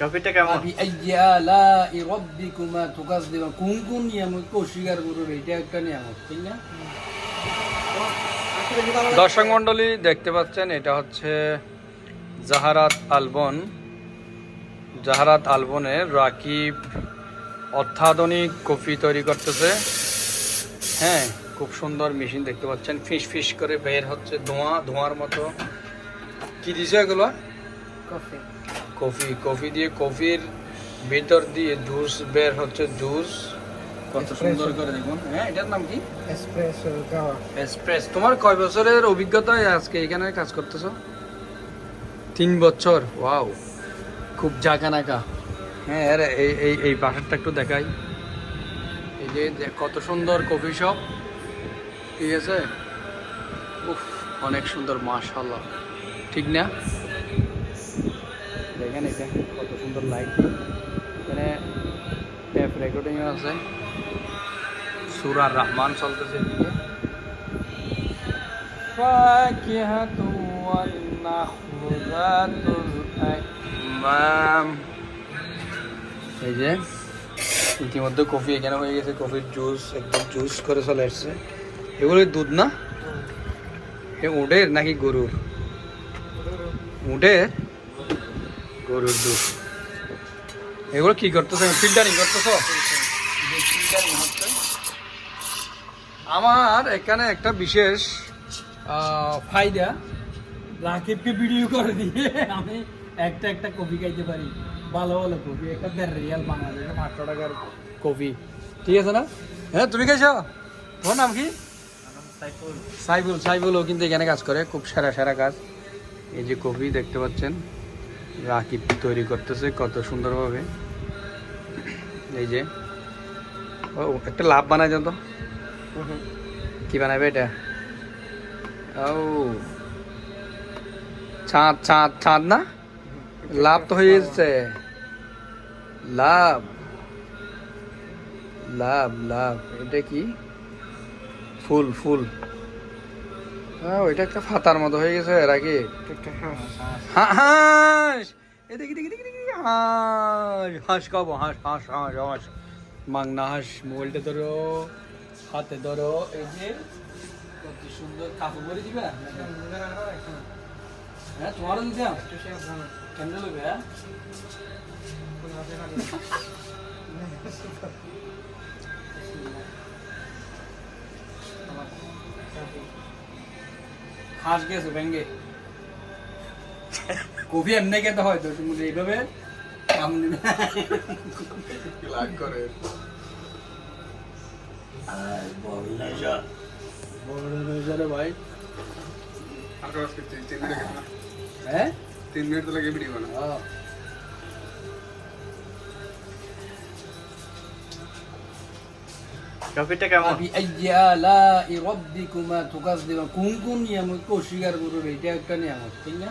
টপিকটা কেমন আবিআইয়ালা ইরাব্বিকুমা তুকাজ্জিবা কোন কোন করবে এটা একটা নিয়ামত ঠিক না দর্শক মন্ডলী দেখতে পাচ্ছেন এটা হচ্ছে জাহারাত আলবন। জাহারাত আলবনে রাকিব অত্যাধুনিক কফি তৈরি করতেছে। হ্যাঁ খুব সুন্দর মেশিন দেখতে পাচ্ছেন। ফিস ফিস করে বের হচ্ছে ধোঁয়া ধোঁয়ার মতো। কি দিছে এগুলো? কফি। কফি কফি দিয়ে কফির ভিতর দিয়ে জুস বের হচ্ছে জুস। কত সুন্দর করে দেখুন। হ্যাঁ এটার নাম কি? এসপ্রেসো কাওয়া এক্সপ্রেস তোমার কয় বছরের অভিজ্ঞতায় আজকে এখানে কাজ করতেছো? তিন বছর। ওয়াও খুব জাকা নাকা হ্যাঁ আরে এই এই এই বাসারটা একটু দেখাই। এই যে যে- কত সুন্দর কফি শপ। ঠিক আছে? উফ অনেক সুন্দর মাশাল্লাহ ঠিক না? দেখেন এটা কত সুন্দর লাইট এখানে ট্যাপ রেকর্ডিং আছে সুরার রহমান চলতেছে এদিকে فاكهة والنخل ذات الأكمام এই যে ইতিমধ্যে কফি এখানে হয়ে গেছে কফির জুস একদম জুস করে চলে আসছে এগুলো দুধ না এ উটের নাকি গরুর উটের গরুর দুধ। এগুলো কি করতেছো ফিল্টারিং করতেছো? আমার এখানে একটা বিশেষ ফায়দা। রাকিবকে ভিডিও করে দিয়ে আমি একটা একটা কফি খাইতে পারি। ভালো ভালো কফি একটা দেড় রিয়াল বাংলাদেশে। পাঁচশো টাকার কফি। ঠিক আছে না? হ্যাঁ তুমি খাইছো? তোমার নাম কি? সাইবুল সাইবুলও কিন্তু এখানে কাজ করে খুব সেরা সেরা কাজ। এই যে কফি দেখতে পাচ্ছেন। রাকিব তৈরি করতেছে কত সুন্দরভাবে। এই যে। ও, একটা লাভ বানায় তো। কি বানাবে এটা? ও। চাঁদ চাঁদ ছাঁদ না? লাভ তো হয়ে যাচ্ছে। লাভ। লাভ লাভ। এটা কি? ফুল ফুল। হ্যাঁ ওইটা একটা ফাতার মতো হয়ে গেছে এর আগে হাঁস। এদিকে দেখি দেখি দেখি হাঁস! হাঁস খাব হাঁস হাঁস হাঁস হাঁস। মাংনা হাঁস মোবাইলটা ধরো হাতে ধরো এই যে কত সুন্দর কাপড় পরে দিবে? হ্যাঁ তোমারও দিতাম কেন নেবে হ্যাঁ? হাঁস গেছে ব্যাঙ্গে। কফি এমনি খেতে হয় তো তুমি এইভাবে নেশা ভাই। হ্যাঁ? তিন মিনিট তো লাগে ভিডিও বানা টপিকটা কেমন? আবি আইয়ালা রাব্বিকুমা তুকাজ্জিবা কোন কোন নিয়ামতকে অস্বীকার করবে এটা একটা নিয়ামত ঠিক না?